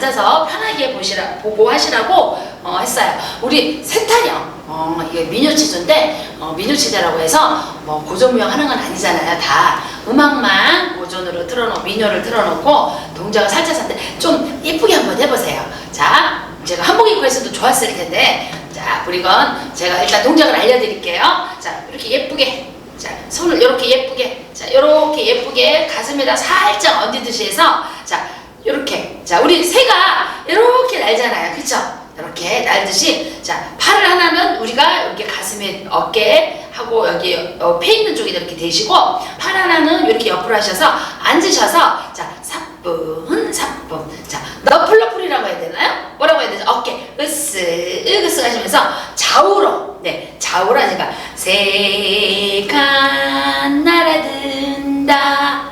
앉아서 편하게 보시라, 보고 하시라고 어, 했어요. 우리 세타령, 어, 이게 미녀치조인데, 어, 미녀치대라고 해서 뭐 고전무용 하는 건 아니잖아요. 다 음악만 고전으로 틀어놓고, 민요를 틀어놓고 동작을 살짝 살짝 좀 예쁘게 한번 해보세요. 자, 제가 한복 입고 했어도 좋았을 텐데, 자, 우리건 제가 일단 동작을 알려드릴게요. 자, 이렇게 예쁘게. 자, 손을 이렇게 예쁘게. 자, 이렇게 예쁘게 가슴에다 살짝 얹듯이 해서, 자, 이렇게. 자, 우리 새가 이렇게 날잖아요. 그쵸? 이렇게 날듯이. 자, 팔을 하나는 우리가 여기 가슴에 어깨 하고 여기 어, 폐 있는 쪽에 이렇게 대시고, 팔 하나는 이렇게 옆으로 하셔서 앉으셔서, 자, 사뿐, 사뿐. 자, 너플러플이라고 해야 되나요? 뭐라고 해야 되죠? 어깨, 으스, 으스 하시면서 좌우로, 네, 좌우로 하니까, 새가 날아든다.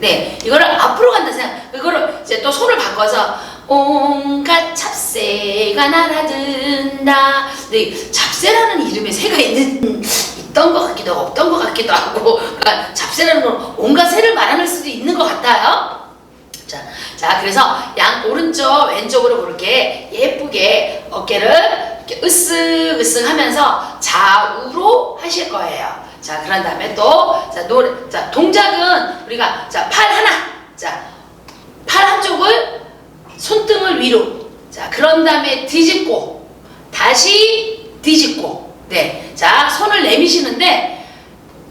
네, 이거를 앞으로 간다 생각, 이거를 이제 또 손을 바꿔서, 온갖 잡새가 날아든다. 네, 잡새라는 이름에 새가 있는, 있던 것 같기도 하고, 없던 것 같기도 하고, 그러니까 잡새라는 건 온갖 새를 말하는 수도 있는 것 같아요. 자, 자, 그래서 양 오른쪽 왼쪽으로 그렇게 예쁘게 어깨를 이렇게 으쓱 으쓱 하면서 좌우로 하실 거예요. 자, 그런 다음에 또, 자, 노래, 자, 동작은 우리가, 자, 팔 하나, 자, 팔 한쪽을 손등을 위로, 자, 그런 다음에 뒤집고, 다시 뒤집고, 네, 자, 손을 내미시는데,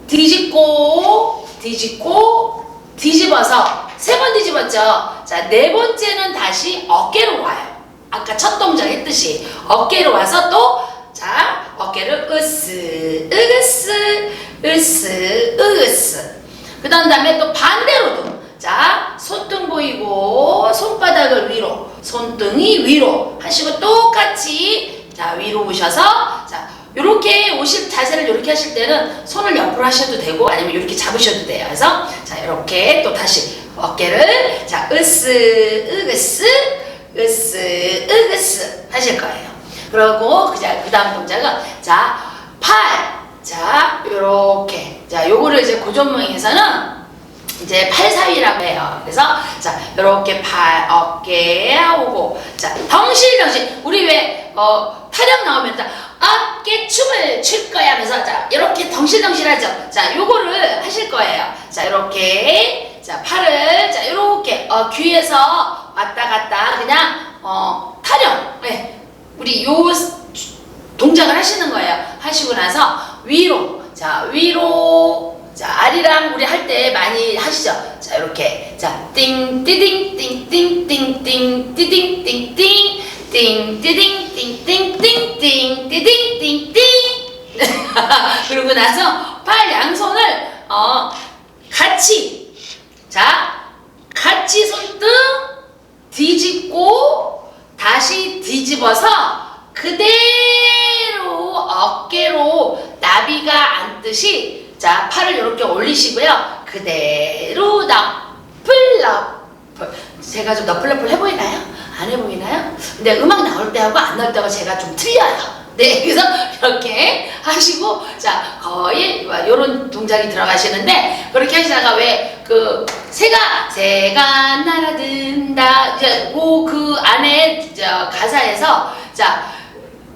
뒤집고, 뒤집고, 뒤집어서 세 번 뒤집었죠. 자, 네 번째는 다시 어깨로 와요. 아까 첫 동작 했듯이 어깨로 와서 또 자, 어깨를 으스, 으스, 으스, 으스. 그 다음에 또 반대로도 자, 손등 보이고 손바닥을 위로, 손등이 위로 하시고 똑같이 자, 위로 오셔서 자, 요렇게 오실 자세를 이렇게 하실 때는 손을 옆으로 하셔도 되고 아니면 이렇게 잡으셔도 돼요. 그래서 자 이렇게 또 다시 어깨를 자 으스 으그스 으스 으그스 하실 거예요. 그리고 그자 그 다음 동작은 자 팔자 요렇게 자 요거를 이제 고전무용에서는 이제 팔사위라고 해요. 그래서 자 이렇게 팔 어깨 오고 자 덩실덩실 우리 왜 어, 타령 나오면 자 어깨 춤을 출 거야 하면서 자 이렇게 덩실덩실하죠. 자 요거를 하실 거예요. 자 이렇게 자 팔을 자 이렇게 어, 귀에서 왔다 갔다 그냥 어, 타령 네. 우리 요 동작을 하시는 거예요. 하시고 나서 위로 자 위로 자, 아리랑 우리 할 때 많이 하시죠? 자, 이렇게. 자, 띵, 띠딩, 띵, 띵, 띵, 띵, 띠딩, 띵, 띵, 띵, 띠딩, 띵, 띵, 띵, 띵, 띠딩, 띵, 띵. 그러고 나서 팔 양손을, 어, 같이. 자, 같이 손등 뒤집고, 다시 뒤집어서, 그대로 어깨로 나비가 앉듯이 자, 팔을 이렇게 올리시고요. 그대로 너플 너플. 제가 좀 너플너플 해 보이나요? 안 해 보이나요? 근데 음악 나올 때하고 안 나올 때하고 제가 좀 틀려요. 네, 그래서 이렇게 하시고, 자, 거의 이런 동작이 들어가시는데, 그렇게 하시다가 왜, 그, 새가, 새가 날아든다, 이제, 그 안에, 저, 가사에서, 자,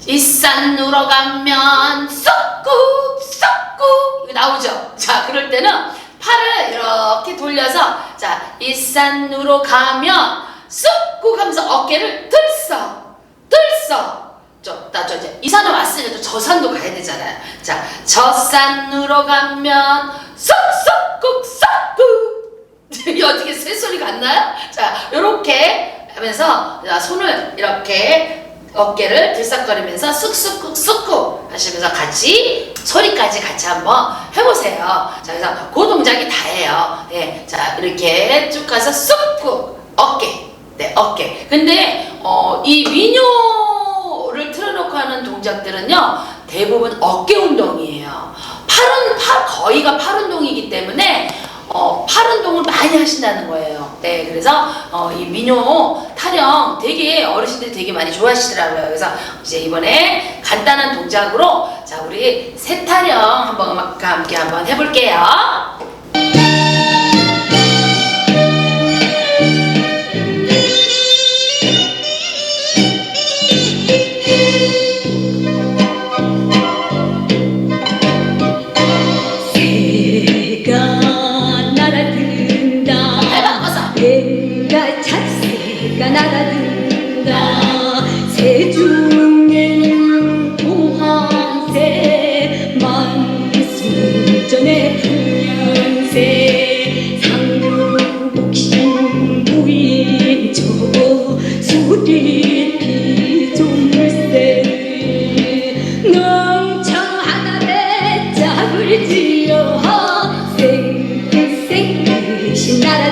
이 산으로 가면 쏙꾹 쏙꾹 이거 나오죠. 자 그럴 때는 팔을 이렇게 돌려서 자 이 산으로 가면 쏙꾹 하면서 어깨를 들썩 들썩 저나저 이제 이 산을 왔으니까 또 저 산도 가야 되잖아요. 자 저 산으로 가면 쏙쏙꾹 쏙꾹 이 어떻게 새소리가 안 나요? 자 요렇게 하면서 자, 손을 이렇게 어깨를 들썩거리면서 쑥쑥 쑥쑥 하시면서 같이 소리까지 같이 한번 해보세요. 자, 그래서 그 동작이 다예요. 네, 자 이렇게 쭉 가서 쑥쑥 어깨, 네 어깨. 근데 어, 이 민요를 틀어놓고 하는 동작들은요 대부분 어깨 운동이에요. 팔은 팔 거의가 팔 운동이기 때문에 어, 팔 운동을 많이 하신다는 거예요. 네, 그래서 어, 이 민요 타 타령 되게 어르신들이 되게 많이 좋아하시더라고요. 그래서 이제 이번에 간단한 동작으로 자 우리 새 타령 한번 함께 한번 해볼게요.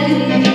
생생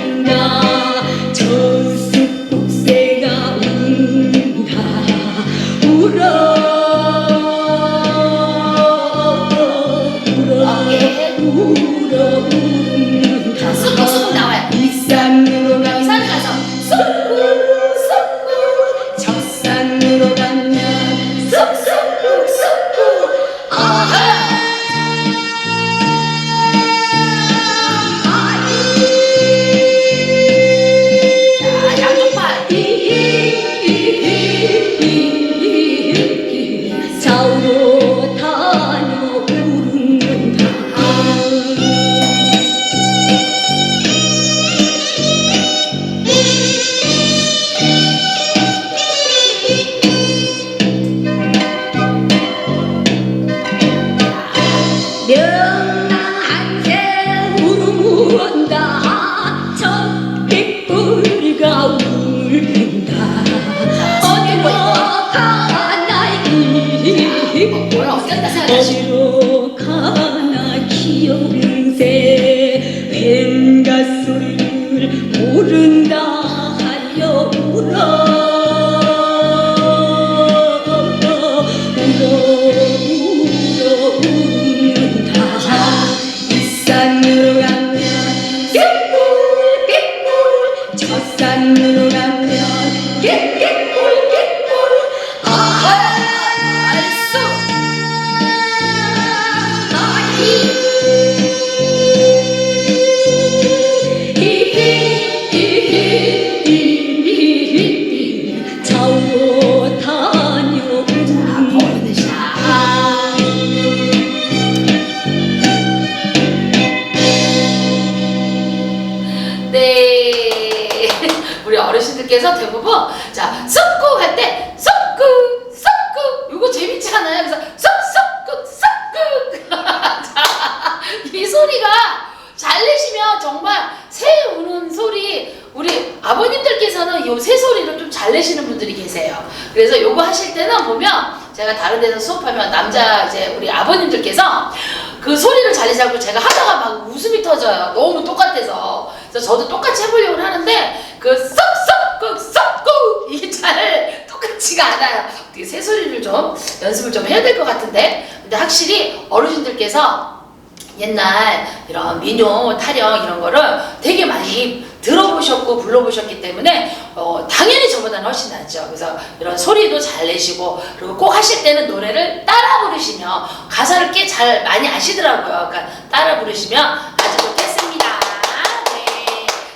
어르신들께서 대부분 자 쑥국 할때 쑥국 쑥국 이거 재밌지 않아요? 그래서 쑥쑥국 쑥국 자이 소리가 잘 내시면 정말 새 우는 소리 우리 아버님들께서는 이 새 소리를 좀 잘 내시는 분들이 계세요. 그래서 요거 하실 때는 보면 제가 다른 데서 수업하면 남자 이제 우리 아버님들께서 그 소리를 잘 내자고 제가 하다가 막 웃음이 터져요. 너무 똑같아서. 그래서 저도 똑같이 해보려고 하는데 그 썩썩 그 썩고 이게 잘 똑같지가 않아요. 어떻게 새 소리를 좀 연습을 좀 해야 될 것 같은데. 근데 확실히 어르신들께서 옛날 이런 민요, 타령 이런 거를 되게 많이 들어보셨고 불러보셨기 때문에 어, 당연히 저보다는 훨씬 낫죠. 그래서 이런 소리도 잘 내시고 그리고 꼭 하실 때는 노래를 따라 부르시면 가사를 꽤 잘 많이 아시더라고요. 그러니까 따라 부르시면.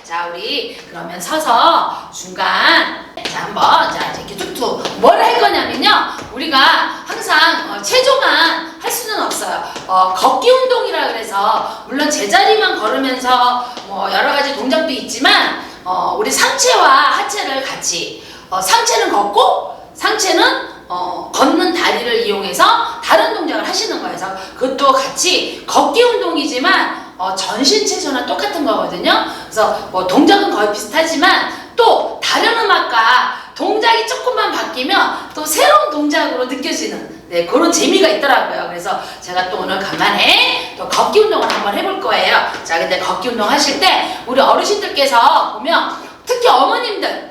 자 우리 그러면 서서 중간. 자 한번 자 이렇게 툭툭 뭘 할 거냐면요. 우리가 항상 어, 체조만 할 수는 없어요. 어, 걷기 운동이라 그래서 물론 제자리만 걸으면서 뭐 여러 가지 동작도 있지만 어, 우리 상체와 하체를 같이 어, 상체는 걷고 상체는 어, 걷는 다리를 이용해서 다른 동작을 하시는 거예요. 그래서 그것도 같이 걷기 운동이지만 어, 전신 체조나 똑같은 거거든요. 그래서 뭐 동작은 거의 비슷하지만 또 다른 음악과 동작이 조금만 바뀌면 또 새로운 동작으로 느껴지는 네, 그런 재미가 있더라고요. 그래서 제가 또 오늘 간만에 또 걷기 운동을 한번 해볼 거예요. 자, 근데 걷기 운동 하실 때 우리 어르신들께서 보면 특히 어머님들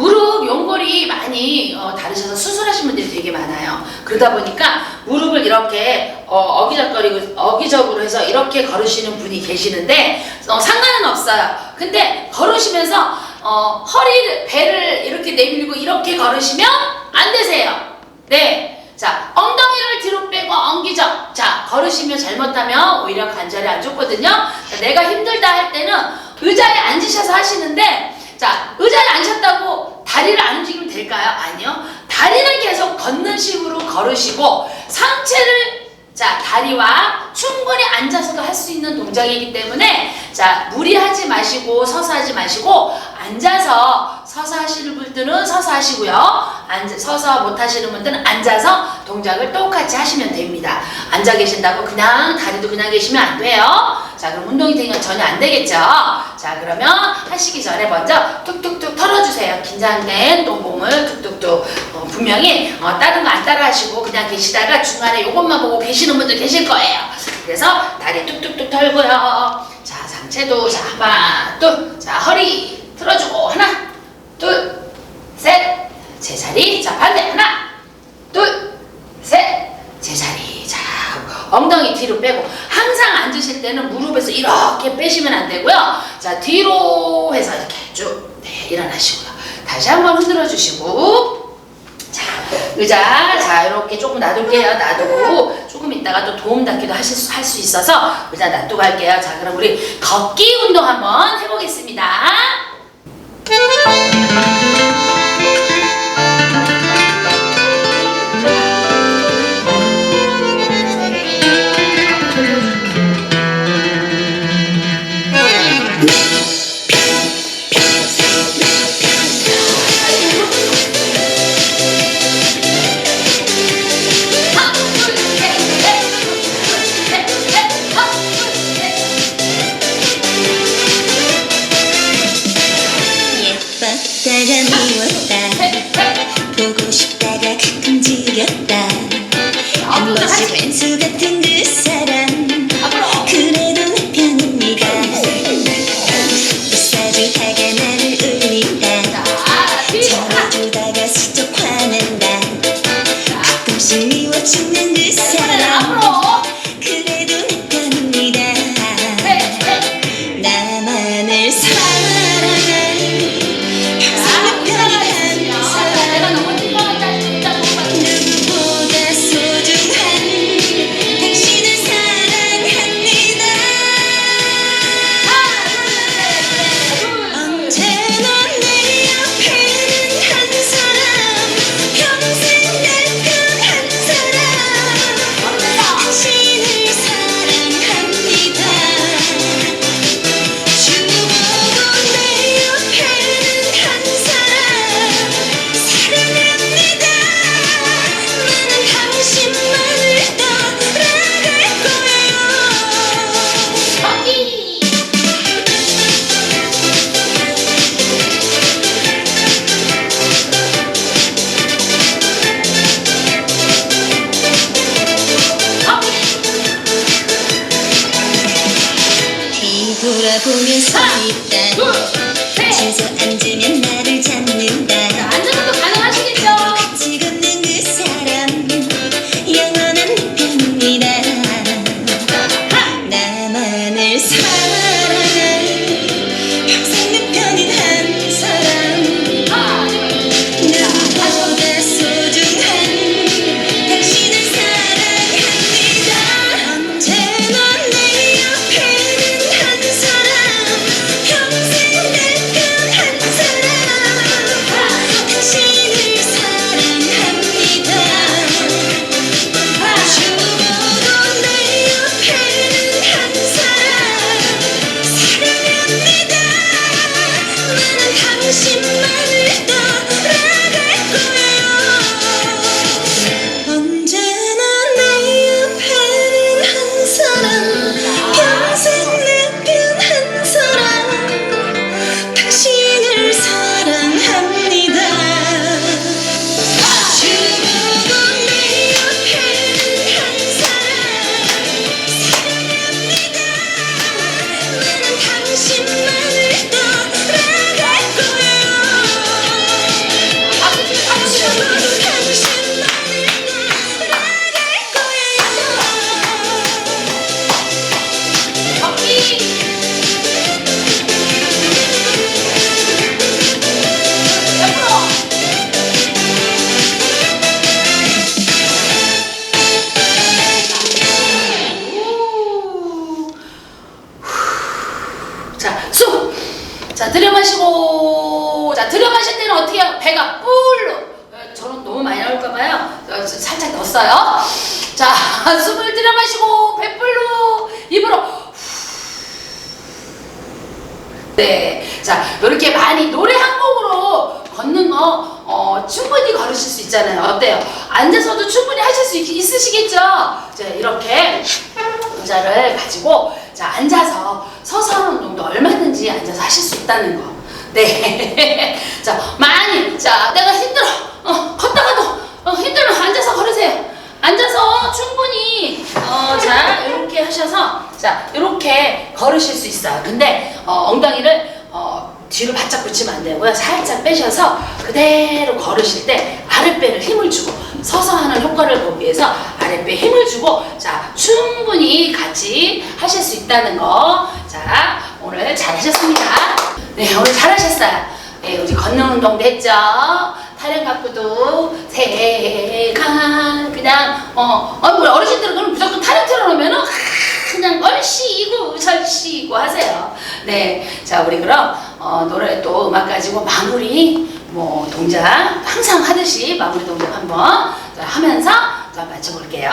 무릎 연골이 많이 어, 다르셔서 수술하신 분들이 되게 많아요. 그러다 보니까 무릎을 이렇게 어, 어기적거리고 어기적으로 해서 이렇게 걸으시는 분이 계시는데 어, 상관은 없어요. 근데 걸으시면서 어, 허리를 배를 이렇게 내밀고 이렇게 걸으시면 안 되세요. 네. 자, 엉덩이를 뒤로 빼고 엉기죠. 자, 걸으시면 잘못하면 오히려 관절이 안 좋거든요. 자, 내가 힘들다 할 때는 의자에 앉으셔서 하시는데 자, 의자에 앉으셨다고 다리를 안 움직이면 될까요? 아니요. 다리는 계속 걷는 식으로 걸으시고 상체를 자, 다리와 충분히 앉아서도 할 수 있는 동작이기 때문에 자, 무리하지 마시고 서서 하지 마시고 앉아서 서서 하시는 분들은 서서 하시고요. 앉아, 서서 못 하시는 분들은 앉아서 동작을 똑같이 하시면 됩니다. 앉아 계신다고 그냥 다리도 그냥 계시면 안 돼요. 자, 그럼 운동이 되면 전혀 안 되겠죠. 자, 그러면 하시기 전에 먼저 툭툭툭 털어주세요. 긴장된 똥봉을 툭툭툭. 어, 분명히 어, 다른 거 안 따라 하시고 그냥 계시다가 중간에 이것만 보고 계시는 분들 계실 거예요. 그래서 다리 툭툭툭 털고요. 자, 상체도 자, 하나, 둘. 자, 허리 틀어주고 하나, 둘, 셋. 제자리. 자, 반대 하나, 둘, 셋. 제자리. 자, 엉덩이 뒤로 빼고 항상 앉으실 때는 무릎에서 이렇게 빼시면 안 되고요. 자, 뒤로 해서 이렇게 쭉 네, 일어나시고요. 다시 한번 흔들어 주시고 자, 의자 자 이렇게 조금 놔둘게요. 놔두고 조금 있다가 또 도움 닫기도 하실 수, 할 수 있어서 의자 놔두고 할게요. 자, 그럼 우리 걷기 운동 한번 해보겠습니다. 자, 이렇게 의자를 가지고, 자, 앉아서 서서 하는 운동도 얼마든지 앉아서 하실 수 있다는 거. 네. 자, 많이, 자, 내가 힘들어. 어, 걷다가도, 어, 힘들어. 앉아서 걸으세요. 앉아서 충분히 어, 자 이렇게 하셔서 자 이렇게 걸으실 수 있어요. 근데 어, 엉덩이를 어, 뒤로 바짝 붙이면 안 되고요. 살짝 빼셔서 그대로 걸으실 때 아랫배를 힘을 주고 서서 하는 효과를 보기 위해서 아랫배에 힘을 주고 자 충분히 같이 하실 수 있다는 거. 자 오늘 잘하셨습니다. 네 오늘 잘하셨어요. 네, 우리 걷는 운동도 했죠. 타령 갖고도 새가 그냥 어, 어 우리 어르신들은 그럼 무조건 타령 틀어놓으면은 그냥 얼씨이고 절씨이고 하세요. 네, 자 우리 그럼 어, 노래 또 음악 가지고 마무리 뭐 동작 항상 하듯이 마무리 동작 한번 자, 하면서 자 맞춰볼게요.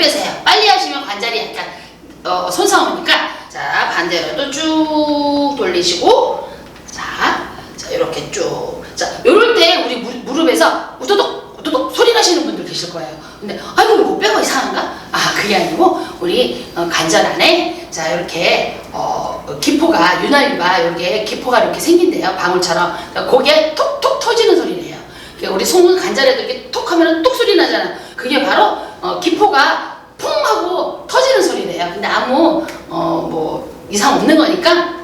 빼세요. 빨리 하시면 관절이 약간 어, 손상 오니까 자 반대로도 쭉 돌리시고 자, 자 이렇게 쭉. 자 이럴 때 우리 무, 무릎에서 우도독 우도독 소리 나시는 분들 계실 거예요. 근데 아이고 이거 빼고 이상한가? 아 그게 아니고 우리 어, 관절 안에 자 이렇게 어, 기포가 유난히가 여기에 기포가 이렇게 생긴대요 방울처럼 그러니까 고개 톡톡 터지는 소리래요. 그러니까 우리 손은 관절에도 이렇게 톡 하면 톡 소리 나잖아. 그게 바로 어, 기포가 퐁 하고 터지는 소리래요. 근데 아무 어, 뭐 이상 없는 거니까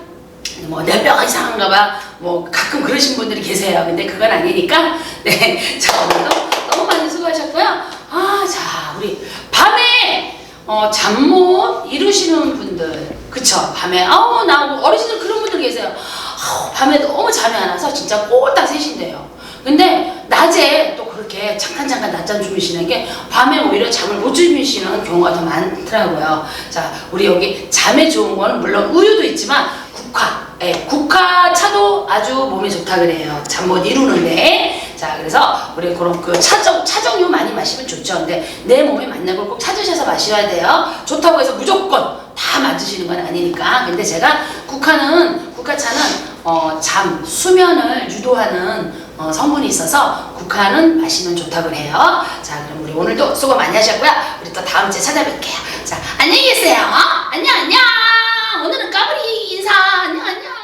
뭐내 뼈가 이상한가 봐. 뭐 가끔 그러신 분들이 계세요. 근데 그건 아니니까 네. 자, 오늘도 너무 많이 수고하셨고요. 아, 자, 우리 밤에 어, 잠 못 이루시는 분들 그쵸? 밤에 아우 나 어르신들 그런 분들 계세요. 아우, 밤에 너무 잠이 안 와서 진짜 꼴딱 새신대요. 근데 낮에 또 그렇게 잠깐 잠깐 낮잠 주무시는 게 밤에 오히려 잠을 못 주무시는 경우가 더 많더라고요. 자, 우리 여기 잠에 좋은 거는 물론 우유도 있지만 국화, 예, 국화 차도 아주 몸에 좋다 그래요. 잠 못 이루는데. 자, 그래서 우리 그런 그 차정, 차정류 많이 마시면 좋죠. 근데 내 몸에 맞는 걸 꼭 찾으셔서 마셔야 돼요. 좋다고 해서 무조건 다 맞으시는 건 아니니까. 근데 제가 국화는, 국화차는 어, 잠, 수면을 유도하는 어, 성분이 있어서 국화는 마시면 좋다고 그래요. 자, 그럼 우리 오늘도 수고 많이 하셨고요. 우리 또 다음 주에 찾아뵐게요. 자, 안녕히 계세요. 안녕, 안녕. 오늘은 까불이 인사. 안녕, 안녕.